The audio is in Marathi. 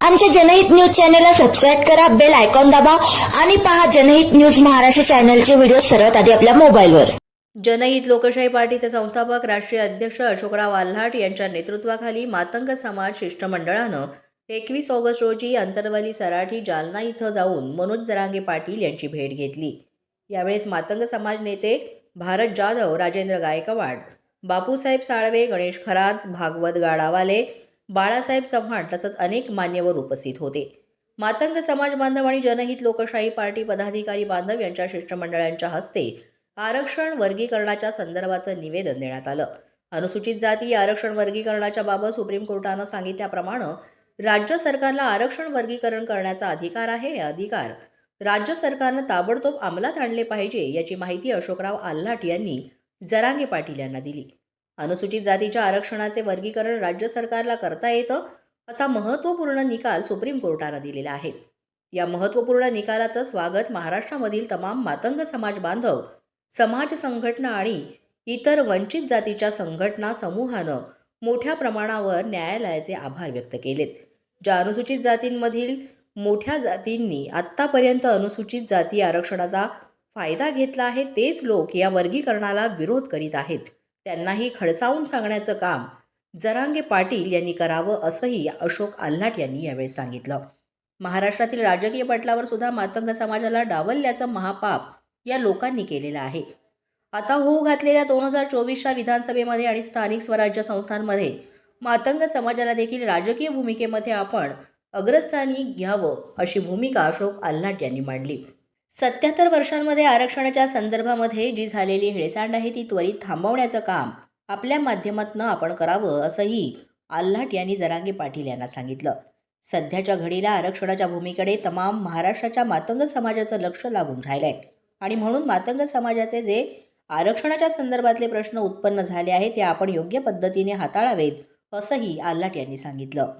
आमच्या जनहित न्यूज चॅनलला सबस्क्राईब करा बेल आयकॉन दाबा आणि पहा जनहित न्यूज महाराष्ट्र चॅनलचे व्हिडिओ सर्वात आधी आपल्या मोबाईलवर. जनहित लोकशाही पार्टीचे संस्थापक राष्ट्रीय अध्यक्ष अशोकराव आल्हाट यांच्या नेतृत्वाखाली मातंग समाज शिष्टमंडळानं एकवीस ऑगस्ट रोजी अंतरवली सराठी जालना इथं जाऊन मनोज जरांगे पाटील यांची भेट घेतली. यावेळेस मातंग समाज नेते भारत जाधव राजेंद्र गायकवाड बापूसाहेब साळवे गणेश खरात भागवत गाडावाले बाळासाहेब चव्हाण तसंच अनेक मान्यवर उपस्थित होते. मातंग समाज बांधव आणि जनहित लोकशाही पार्टी पदाधिकारी बांधव यांच्या शिष्टमंडळांच्या हस्ते आरक्षण वर्गीकरणाच्या संदर्भाचं निवेदन देण्यात आलं. अनुसूचित जाती आरक्षण वर्गीकरणाच्या बाबत सुप्रीम कोर्टानं सांगितल्याप्रमाणे राज्य सरकारला आरक्षण वर्गीकरण करण्याचा अधिकार आहे हे अधिकार राज्य सरकारनं ताबडतोब अंमलात आणले पाहिजे याची माहिती अशोकराव आल्हाट यांनी जरांगे पाटील यांना दिली. अनुसूचित जातीच्या आरक्षणाचे वर्गीकरण राज्य सरकारला करता येतं असा महत्त्वपूर्ण निकाल सुप्रीम कोर्टानं दिलेला आहे. या महत्त्वपूर्ण निकालाचं स्वागत महाराष्ट्रामधील तमाम मातंग समाज बांधव समाज संघटना आणि इतर वंचित जातीच्या संघटना समूहानं मोठ्या प्रमाणावर न्यायालयाचे आभार व्यक्त केलेत. ज्या अनुसूचित जातींमधील मोठ्या जातींनी आत्तापर्यंत अनुसूचित जाती आरक्षणाचा फायदा घेतला आहे तेच लोक या वर्गीकरणाला विरोध करीत आहेत. त्यांनाही खडसावून सांगण्याचं काम जरांगे पाटील यांनी करावं असंही अशोक आल्हाट यांनी यावेळी सांगितलं. महाराष्ट्रातील राजकीय पटलावर सुद्धा मातंग समाजाला डावलल्याचं महापाप या लोकांनी केलेलं आहे. आता होऊ घातलेल्या दोन हजार चोवीसच्या विधानसभेमध्ये आणि स्थानिक स्वराज्य संस्थांमध्ये मातंग समाजाला देखील राजकीय भूमिकेमध्ये आपण अग्रस्थानी घ्यावं अशी भूमिका अशोक आल्हाट यांनी मांडली. सत्याहत्तर वर्षांमध्ये आरक्षणाच्या संदर्भामध्ये जी झालेली हेळसांड आहे ती त्वरित थांबवण्याचं काम आपल्या माध्यमातून आपण करावं असंही आल्हाट यांनी जरांगे पाटील यांना सांगितलं. सध्याच्या घडीला आरक्षणाच्या भूमीकडे तमाम महाराष्ट्राच्या मातंग समाजाचं लक्ष लागून राहिलंय. आणि म्हणून मातंग समाजाचे जे आरक्षणाच्या संदर्भातले प्रश्न उत्पन्न झाले आहेत ते आपण योग्य पद्धतीने हाताळावेत असंही आल्हाट यांनी सांगितलं.